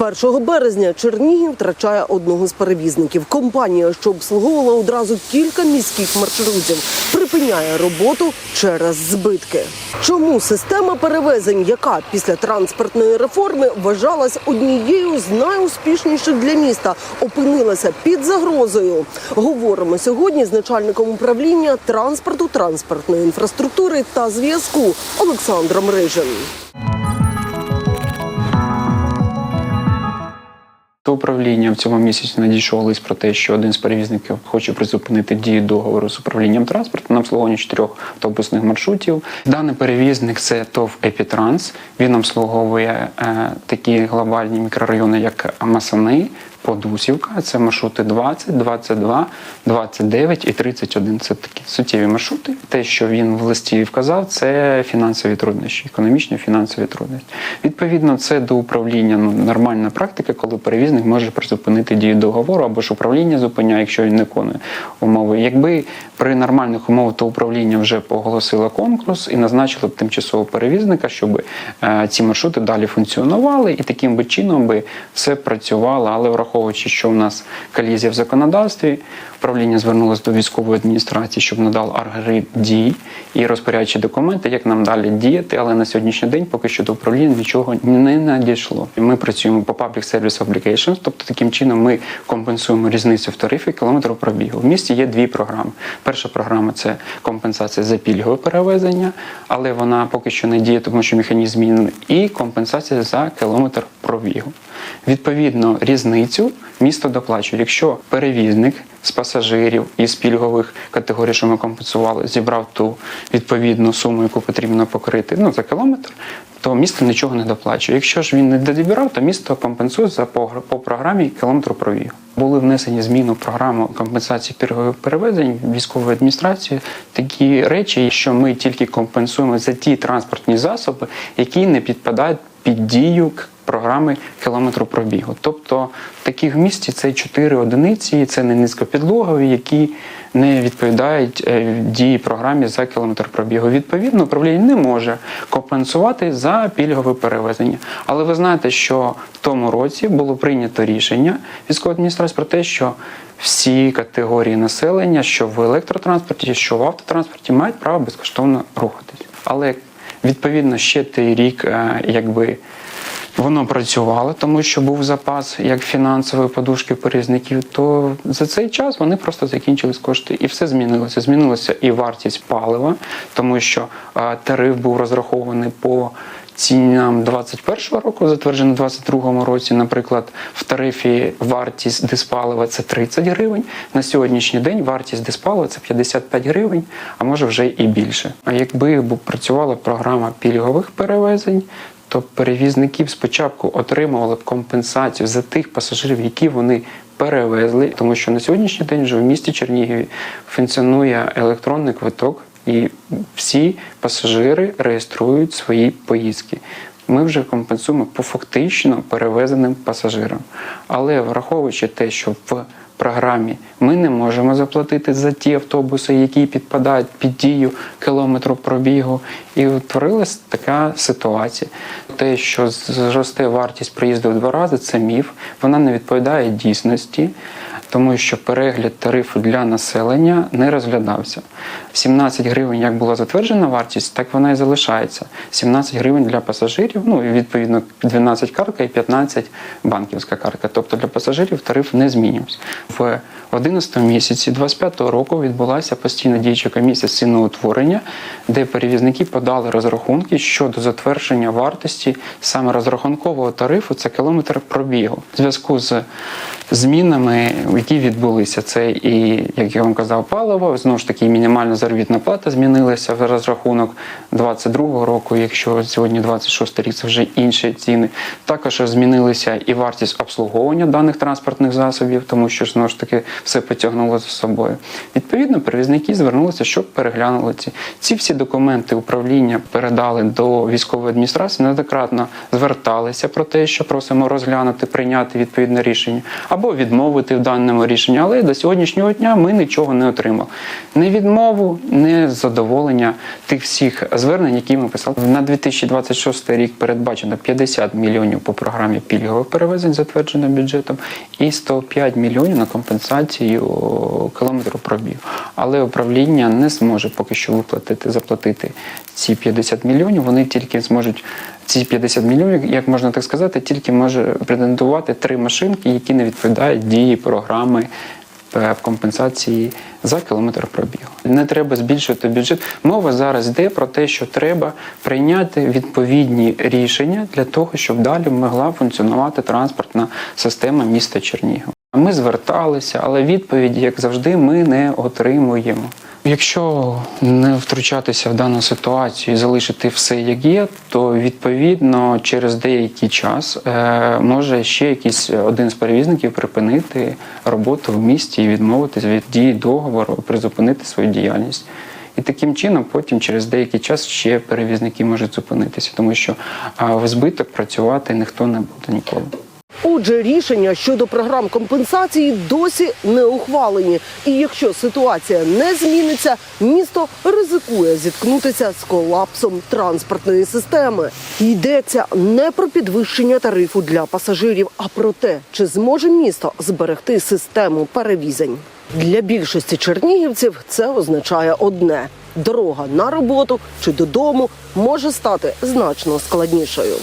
З 1 березня Чернігів втрачає одного з перевізників. Компанія, що обслуговувала одразу кілька міських маршрутів, припиняє роботу через збитки. Чому система перевезень, яка після транспортної реформи вважалась однією з найуспішніших для міста, опинилася під загрозою? Говоримо сьогодні з начальником управління транспорту, транспортної інфраструктури та зв'язку Олександром Рижем. До управління в цьому місяці надійшов лист про те, що один з перевізників хоче призупинити дію договору з управлінням транспорту на обслуговування чотирьох автобусних маршрутів. Даний перевізник це ТОВ Епітранс. Він обслуговує е, такі глобальні мікрорайони, як Масани, Подусівка. Це маршрути 20, 22, 29 і 31. Це такі суттєві маршрути. Те, що він в листі вказав, це фінансові труднощі, економічні фінансові труднощі. Відповідно, це до управління ну, нормальна практика, коли перевізник може призупинити дію договору або ж управління зупиняє, якщо він не виконує умови. Якби при нормальних умовах то управління вже оголосило конкурс і назначило б тимчасового перевізника, щоб е, ці маршрути далі функціонували, і таким би чином би все працювало. Але враховуючи, що в нас колізія в законодавстві, управління звернулося до військової адміністрації, щоб надав алгоритм дій і розпорядчі документи, як нам далі діяти. Але на сьогоднішній день поки що до управління нічого не надійшло. Ми працюємо по Public Service Obligations, тобто таким чином ми компенсуємо різницю в тарифі кілометру пробігу. В місті є дві програми. Перша програма це компенсація за пільгове перевезення, але вона поки що не діє, тому що механізм змінений, і компенсація за кілометр пробігу. Відповідно, різницю місто доплачує. Якщо перевізник з пасажирів із пільгових категорій, що ми компенсували, зібрав ту відповідну суму, яку потрібно покрити ну, за кілометр, то місто нічого не доплачує. Якщо ж він не добірав, то місто компенсує за по, по програмі кілометру пробігу. Були внесені зміни в програму компенсації пільгових перевезень військової адміністрації. Такі речі, що ми тільки компенсуємо за ті транспортні засоби, які не підпадають під дію програми кілометру пробігу. Тобто такі в місті це чотири одиниці, це не низькопідлогові, які не відповідають е, дії програмі за кілометр пробігу. Відповідно, управління не може компенсувати за пільгове перевезення. Але ви знаєте, що в тому році було прийнято рішення військової адміністрації про те, що всі категорії населення, що в електротранспорті, що в автотранспорті, мають право безкоштовно рухатись. Але відповідно ще той рік, е, якби. Воно працювало, тому що був запас як фінансової подушки перевізників, то за цей час вони просто закінчились кошти, і все змінилося. Змінилася і вартість палива, тому що е, тариф був розрахований по цінам 21-го року, затверджений в 22 році. Наприклад, в тарифі вартість диспалива це 30 гривень. На сьогоднішній день вартість диспалива це 55 гривень, а може вже і більше. А якби працювала програма пільгових перевезень, то перевізників спочатку отримували б компенсацію за тих пасажирів, які вони перевезли, тому що на сьогоднішній день вже в місті Чернігові функціонує електронний квиток, і всі пасажири реєструють свої поїздки. Ми вже компенсуємо по фактично перевезеним пасажирам. Але враховуючи те, що в програмі ми не можемо заплатити за ті автобуси, які підпадають під дію кілометру пробігу, і утворилась така ситуація. Те, що зросте вартість проїзду в два рази, це міф, вона не відповідає дійсності. Тому що перегляд тарифу для населення не розглядався. 17 гривень, як була затверджена вартість, так вона і залишається. 17 гривень для пасажирів, ну і відповідно 12 картка і 15 банківська картка. Тобто для пасажирів тариф не змінювався. В 11 місяці 25 року відбулася постійна діюча комісія з ціноутворення, де перевізники подали розрахунки щодо затвердження вартості саме розрахункового тарифу це кілометр пробігу. В зв'язку з змінами, які відбулися, це і як я вам казав, паливо знову ж таки мінімальна заробітна плата змінилася в розрахунок 22 року. Якщо сьогодні 26 рік, це вже інші ціни. Також змінилися і вартість обслуговування даних транспортних засобів, тому що знову ж таки все потягнуло за собою. Відповідно, перевізники звернулися, щоб переглянули ці. Ці всі документи управління передали до військової адміністрації, неоднократно зверталися про те, що просимо розглянути, прийняти відповідне рішення, або відмовити в даному даному рішенню, але до сьогоднішнього дня ми нічого не отримали. Не відмову, не задоволення тих всіх звернень, які ми писали. На 2026 рік передбачено 50 мільйонів по програмі пільгових перевезень, затверджено бюджетом, і 105 мільйонів на компенсацію кілометру пробігу. Але управління не зможе поки що виплатити, заплатити ці 50 мільйонів. Вони тільки зможуть ці 50 мільйонів, як можна так сказати, тільки може претендувати три машинки, які не відповідають дії програми е, в компенсації за кілометр пробігу. Не треба збільшувати бюджет. Мова зараз йде про те, що треба прийняти відповідні рішення для того, щоб далі могла функціонувати транспортна система міста Чернігів. Ми зверталися, але відповіді, як завжди, ми не отримуємо. Якщо не втручатися в дану ситуацію і залишити все як є, то відповідно через деякий час е, може ще якийсь один з перевізників припинити роботу в місті і відмовитись від дії договору, призупинити свою діяльність. І таким чином, потім через деякий час ще перевізники можуть зупинитися, тому що в збиток працювати ніхто не буде ніколи. Отже, рішення щодо програм компенсації досі не ухвалені. І якщо ситуація не зміниться, місто ризикує зіткнутися з колапсом транспортної системи. Йдеться не про підвищення тарифу для пасажирів, а про те, чи зможе місто зберегти систему перевізень. Для більшості чернігівців це означає одне: дорога на роботу чи додому може стати значно складнішою.